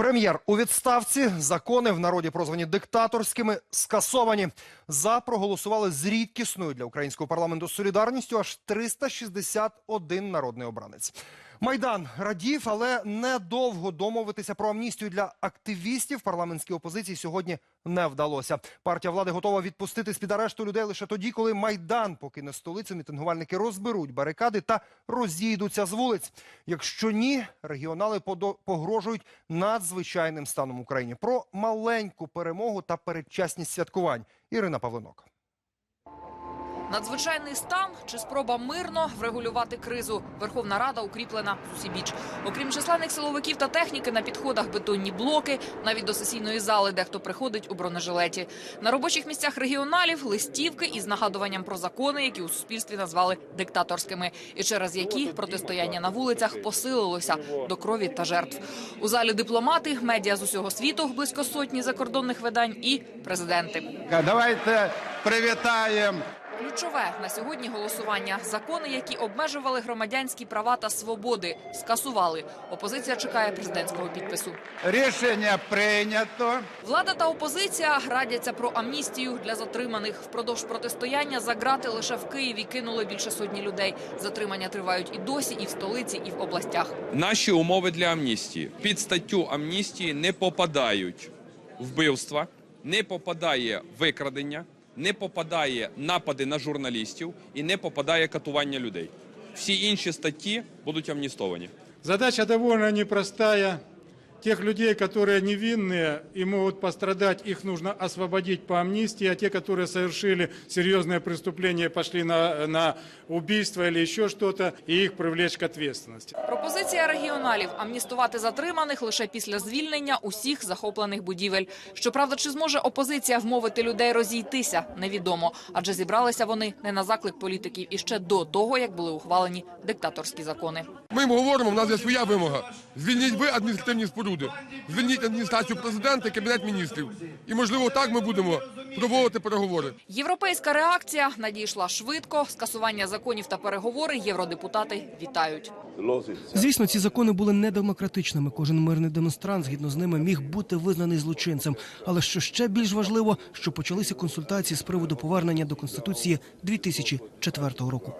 Прем'єр у відставці. Закони в народі прозвані диктаторськими скасовані. За проголосували з рідкісною для українського парламенту солідарністю аж 361 народний обранець. Майдан радів, але недовго домовитися про амністію для активістів парламентській опозиції сьогодні не вдалося. Партія влади готова відпустити з під арешту людей лише тоді, коли майдан покине столицю. Мітингувальники розберуть барикади та розійдуться з вулиць. Якщо ні, регіонали погрожують надзвичайним станом Україні. Про маленьку перемогу та передчасність святкувань. Ірина Павленок. Надзвичайний стан чи спроба мирно врегулювати кризу. Верховна Рада укріплена з усібіч. Окрім численних силовиків та техніки, на підходах бетонні блоки, навіть до сесійної зали, де хто приходить у бронежилеті. На робочих місцях регіоналів листівки із нагадуванням про закони, які у суспільстві назвали диктаторськими, і через які протистояння на вулицях посилилося до крові та жертв. У залі дипломати, медіа з усього світу, близько сотні закордонних видань і президенти. Давайте привітаємо Ключове на сьогодні голосування. Закони, які обмежували громадянські права та свободи, скасували. Опозиція чекає президентського підпису. рішення прийнято. Влада та опозиція радяться про амністію для затриманих. Впродовж протистояння за грати лише в Києві кинули більше сотні людей. Затримання тривають і досі, і в столиці, і в областях. Наші умови для амністії. Під статтю амністії не попадають вбивства, не попадає викрадення, не попадає напади на журналістів і не попадає катування людей. Всі інші статті будуть амністовані. Задача доволі непростая Тех людей, которые невинные и могут пострадать, их нужно освободить по амнистии, а те, которые совершили серьезное преступление, пошли на, на убийство или еще что-то, и их привлечь к ответственности. Пропозиція регіоналів амністувати затриманих лише після звільнення усіх захоплених будівель. Щоправда, чи зможе опозиція вмовити людей розійтися, невідомо, адже зібралися вони не на заклик політиків і ще до того, як були ухвалені диктаторські закони. Ми їм говоримо, в нас є своя вимога. Звільніть ви адміністративні споруди. Звільніть адміністрацію президента і кабінет міністрів. І можливо так ми будемо проводити переговори. Європейська реакція надійшла швидко. Скасування законів та переговори євродепутати вітають. Звісно, ці закони були недемократичними. Кожен мирний демонстрант згідно з ними міг бути визнаний злочинцем. Але що ще більш важливо, що почалися консультації з приводу повернення до конституції 2004 року.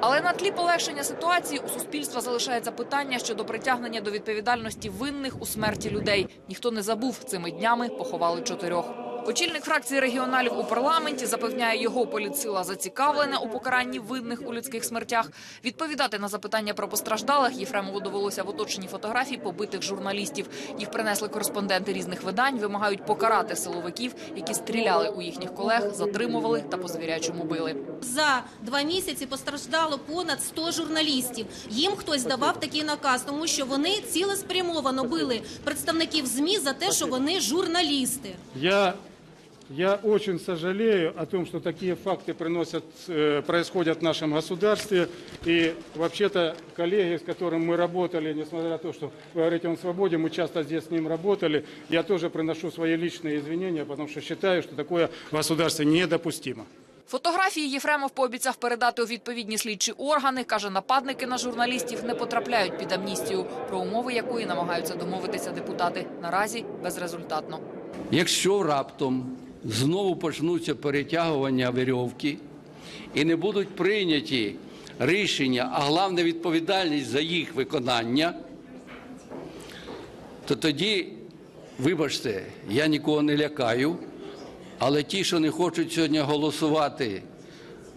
Але на тлі полегшення ситуації у суспільства залишається питання щодо притягнення до відповідальності винних у смерті людей. Ніхто не забув цими днями поховали чотирьох. Очільник фракції регіоналів у парламенті запевняє, його політсила зацікавлена у покаранні винних у людських смертях. Відповідати на запитання про постраждалих Єфремову довелося в оточенні фотографій побитих журналістів. Їх принесли кореспонденти різних видань, вимагають покарати силовиків, які стріляли у їхніх колег, затримували та по звірячому били За два місяці постраждало понад 100 журналістів. Їм хтось давав такий наказ, тому що вони цілеспрямовано били представників ЗМІ за те, що вони журналісти. Я, я очень сожалею о том, что такие факты приносят, э, происходят в нашем государстве. И вообще-то коллеги, с которым мы работали, несмотря на то, что вы говорите о свободе, мы часто здесь с ним работали, я тоже приношу свои личные извинения, потому что считаю, что такое в государстве недопустимо. Фотографії Єфремов пообіцяв передати у відповідні слідчі органи. Каже, нападники на журналістів не потрапляють під амністію, про умови якої намагаються домовитися депутати. Наразі безрезультатно. Якщо раптом знову почнуться перетягування вірьовки і не будуть прийняті рішення, а головне відповідальність за їх виконання, то тоді, вибачте, я нікого не лякаю, але ті, що не хочуть сьогодні голосувати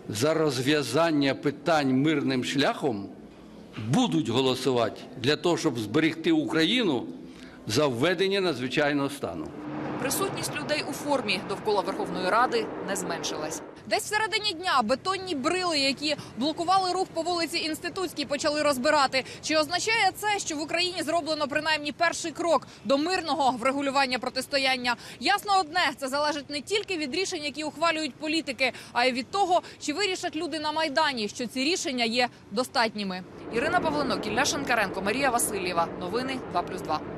за розв'язання питань мирним шляхом, будуть голосувати для того, щоб зберегти Україну за введення надзвичайного стану. Присутність людей у формі довкола Верховної Ради не зменшилась. Десь всередині дня бетонні брили, які блокували рух по вулиці Інститутській, почали розбирати. Чи означає це, що в Україні зроблено принаймні перший крок до мирного врегулювання протистояння? Ясно одне, це залежить не тільки від рішень, які ухвалюють політики, а й від того, чи вирішать люди на майдані, що ці рішення є достатніми. Ірина Павленок, Ілля Шенкаренко, Марія Васильєва. Новини 2+,2.